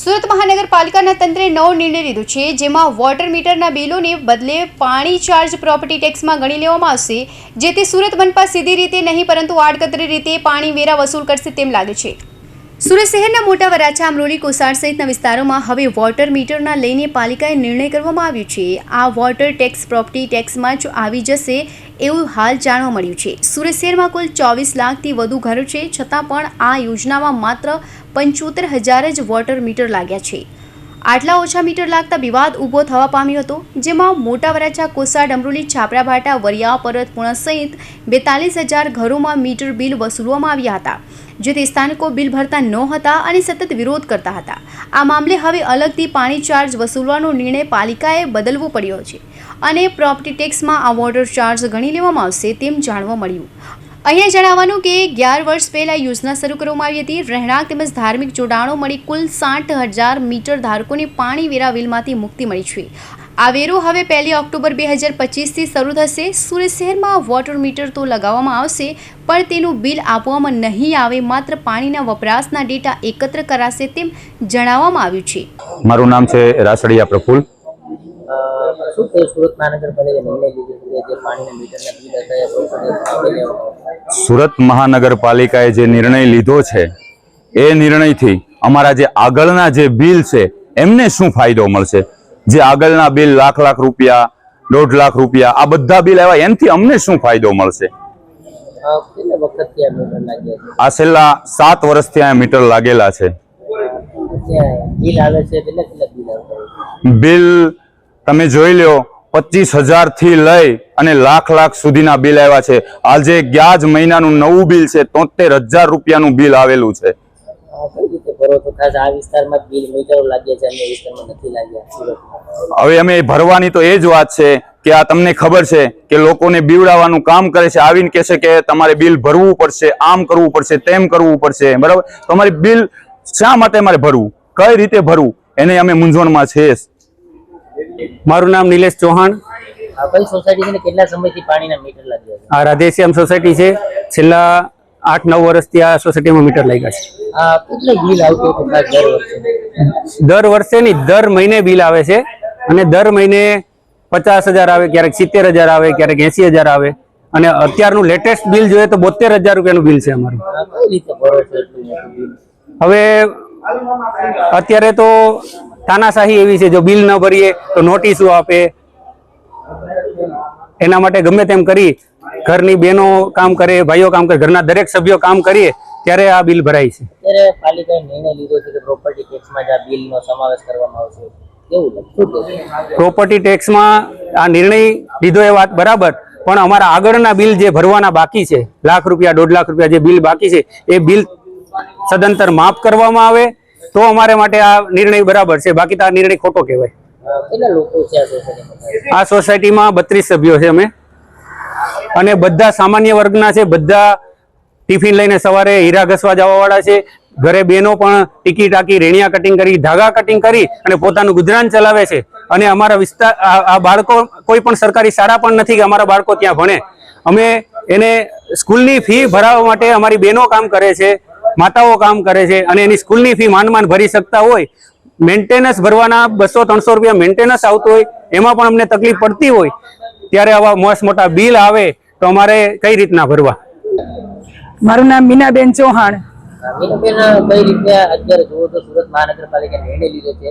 સુરત મહાનગરપાલિકાના તંત્રે નવો નિર્ણય લીધો છે, જેમાં વોટર મીટરના બિલોને બદલે પાણી ચાર્જ પ્રોપર્ટી ટેક્સમાં ગણી લેવામાં આવશે, જેથી સુરત મનપા સીધી રીતે નહીં, પરંતુ આડકતરી રીતે પાણી વેરા વસૂલ કરશે તેમ લાગે છે. સુરત શહેરના મોટા વરાછા અમરોલી કોસાડ સહિતના વિસ્તારોમાં હવે વોટર મીટરના લઈને પાલિકાએ નિર્ણય કરવામાં આવ્યો છે. આ વોટર ટેક્સ પ્રોપર્ટી ટેક્સમાં જ આવી જશે એવું હાલ જાણવા મળ્યું છે. સુરત શહેરમાં કુલ ચોવીસ લાખથી વધુ ઘરો છે, છતાં પણ આ યોજનામાં માત્ર પંચોતેર હજાર જ વોટર મીટર લાગ્યા છે. આટલા ઓછા મીટર લાગતા વિવાદ ઊભો થવા પામ્યો હતો, જેમાં મોટા વરાછા કોસાડ ડમરોલી છાપરાભાટા વરિયા પરત પુણા સહિત બેતાલીસ હજાર ઘરોમાં મીટર બિલ વસૂલવામાં આવ્યા હતા, જેથી સ્થાનિકો બિલ ભરતા ન હતા અને સતત વિરોધ કરતા હતા. આ મામલે હવે અલગથી પાણી ચાર્જ વસૂલવાનો નિર્ણય પાલિકાએ બદલવો પડ્યો છે અને પ્રોપર્ટી ટેક્સમાં આ વોટર ચાર્જ ગણી લેવામાં આવશે તેમ જાણવા મળ્યું. અહીંયા જણાવવાનું કે અગિયાર વર્ષ પહેલાં યોજના શરૂ કરવામાં આવી હતી. રહેણાંક તેમજ ધાર્મિક જોડાણો મળી કુલ સાઠ હજાર મીટર ધારકોને પાણી વેરા બિલમાંથી મુક્તિ મળી છે. આ વેરો હવે પહેલી ઓક્ટોબર બે હજાર પચીસથી શરૂ થશે. સુરત શહેરમાં વોટર મીટર તો લગાવવામાં આવશે, પણ તેનું બિલ આપવામાં નહીં આવે, માત્ર પાણીના વપરાશના ડેટા એકત્ર કરાશે તેમ જણાવવામાં આવ્યું છે. મારું નામ છે રાસડિયા પ્રફુલ. શું થયું? સુરત મહાનગરપાલિકાએ નિર્ણય લીધો છે જે પાણીના મીટરના બિલ હતા સુરત મહાનગરપાલિકાએ જે નિર્ણય લીધો છે એ નિર્ણયથી અમારા જે આગળના જે બિલ છે એમને શું ફાયદો મળશે? જે આગળના બિલ લાખ લાખ રૂપિયા દોઢ લાખ રૂપિયા આ બધા બિલ આવ્યા એનાથી અમને શું ફાયદો મળશે? આ છેલ્લા સાત વર્ષથી આ મીટર લાગેલા છે? બિલ તમે જોઈ લ્યો પચીસ હજારથી લઈ અને લાખ લાખ સુધીના બિલ આવ્યા છે. આજે ગયા જ મહિનાનું નવું બિલ છે તોતેર હજાર રૂપિયાનું બિલ આવેલું છે. હવે અમે ભરવાની તો એ જ વાત છે કે આ તમને ખબર છે કે લોકોને બીવડાવવાનું કામ કરે છે આવીને કહેશે કે તમારે બિલ ભરવું પડશે આમ કરવું પડશે તેમ કરવું પડશે. બરાબર? તમારે બિલ શા માટે મારે ભરવું? કઈ રીતે ભરવું? એને અમે મૂંઝવણમાં છે મારું નામ નિલેશ ચૌહાણ. કઈ સોસાયટી છે કેટલા સમયથી પાણીના મીટર લાગ્યા છે? આ રાધેશ્યામ સોસાયટી છે. છેલ્લા આઠ નવ વર્ષથી આ સોસાયટીમાં મીટર લાગ્યા છે. આ બિલ આવતું દર વર્ષે? દર વર્ષે નહીં દર મહિને બિલ આવે છે. અને દર મહિને પચાસ હજાર આવે ક્યારેક સિત્તેર હજાર આવે ક્યારેક એસી હજાર આવે. અને અત્યારનું લેટેસ્ટ બિલ જોઈએ તો બોતેર હજાર રૂપિયાનું બિલ છે અમારું. હવે અત્યારે તો તાનાશાહી એવી છે જો બિલ ન ભરીએ તો નોટિસો આપે એના માટે ગમે તેમ કરી ઘરની બહેનો કામ કરે ભાઈઓ કામ કરે ઘરના દરેક સભ્યો કામ કરીએ ત્યારે આ બિલ ભરાય છે અત્યારે પાલિકાએ નિર્ણય લીધો છે કે પ્રોપર્ટી ટેક્સમાં જ આ બિલનો સમાવેશ કરવામાં આવશે કેવું લાગે? શું કહેશો? પ્રોપર્ટી ટેક્સમાં આ નિર્ણય લીધો એ વાત બરાબર પણ અમારા આગળના બિલ જે ભરવાના બાકી છે લાખ રૂપિયા દોઢ લાખ રૂપિયા જે બિલ બાકી છે એ બિલ સદંતર માફ કરવામાં આવે તો અમારે માટે આ નિર્ણય બરાબર છે. બાકી તો આ નિર્ણય ખોટો કહેવાય. આ સોસાયટીમાં બત્રીસ સભ્યો છે અમે. અને બધા સામાન્ય વર્ગના છે બધા ટિફિન લઈને સવારે હીરા ઘસવા જવા વાળા છે. ઘરે બેનો પણ ટીકી ટાકી રેણિયા કટિંગ કરી ધાગા કટિંગ કરી અને પોતાનું ગુજરાન ચલાવે છે. અને અમારા વિસ્તાર આ આ બાળકો કોઈ પણ સરકારી શાળા પણ નથી કે અમારા બાળકો ત્યાં ભણે. અમે એને સ્કૂલની ફી ભરાવવા માટે અમારી બહેનો કામ કરે છે. માતાઓ કામ કરે છે અને એની સ્કૂલની ફી માંડ માંડ ભરી શકતા હોય મેન્ટેનન્સ ભરવાના બસો ત્રણસો રૂપિયા મેન્ટેનન્સ આવતું હોય એમાં પણ અમને તકલીફ પડતી હોય ત્યારે આવા મોસ મોટા બિલ આવે તો અમારે કઈ રીતના ભરવા? મારું નામ મીનાબેન ચૌહાણ. મીનાબેન કઈ રીતે અત્યારે જુઓ તો સુરત મહાનગરપાલિકા નિર્ણય લીધો છે?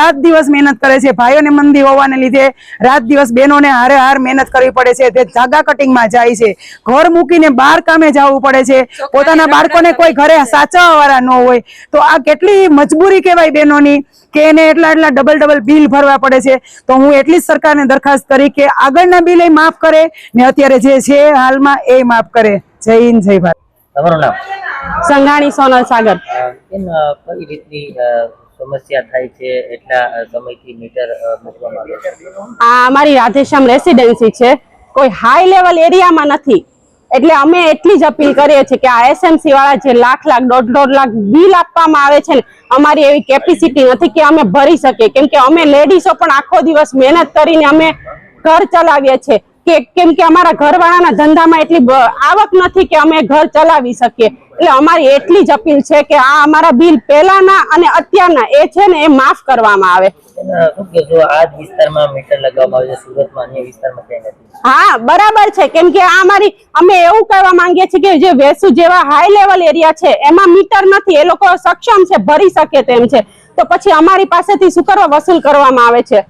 રાત દિવસ મહેનત કરે છે. ભાઈઓને મંદી હોવાને લીધે રાત દિવસ બહેનોને હારે હાર મહેનત કરવી પડે છે. તે ધાગા કટિંગમાં જાય છે. ઘર મૂકીને બહાર કામે જવું પડે છે. પોતાના બાળકોને કોઈ ઘરે સાચવવાવાળા ન હોય. તો આ કેટલી મજબૂરી કહેવાય બહેનોની કે એને એટલા એટલા ડબલ ડબલ બિલ ભરવા પડે છે. તો હું એટલી જ સરકારને દરખાસ્ત કરી કે આગળના બિલ એ માફ કરે ને અત્યારે જે છે હાલમાં એ માફ કરે. જય હિન્દ જય ભારત. તમારું નામ? સંઘાણી સોનલ સાગર. કઈ રીતની સમસ્યા થાય છે એટલા સમયથી મીટર મૂકવામાં આવે આ અમારી રાધેશ્યામ રેસિડેન્સી છે. કોઈ હાઈ લેવલ એરિયામાં નથી. એટલે અમે એટલી જ અપીલ કરીએ છીએ કે આ એસએમસી વાળા જે લાખ લાખ, દોઢ દોઢ લાખ બિલ આપવામાં આવે છે ને, અમારી એવી કેપેસિટી નથી કે અમે ભરી શકીએ. કેમ કે અમે લેડીઝો પણ આખો દિવસ મહેનત કરીને અમે ઘર ચલાવીએ છીએ. કે કેમ કે અમારા ઘરવાળાના ધંધામાં એટલી આવક નથી કે અમે ઘર ચલાવી શકીએ. એટલે અમારી એટલી જ અપીલ છે કે આ અમારા બિલ પહેલાના અને અત્યારના એ છે ને એ માફ કરવામાં આવે. હા બરાબર છે. કેમ કે આ અમારી અમે એવું કહેવા માંગીએ છીએ કે જે વેસુ જેવા હાઈ લેવલ એરિયા છે એમાં મીટર નથી એ લોકો સક્ષમ છે ભરી શકે તેમ છે. તો પછી અમારી પાસેથી શું કરવા વસૂલ કરવામાં આવે છે?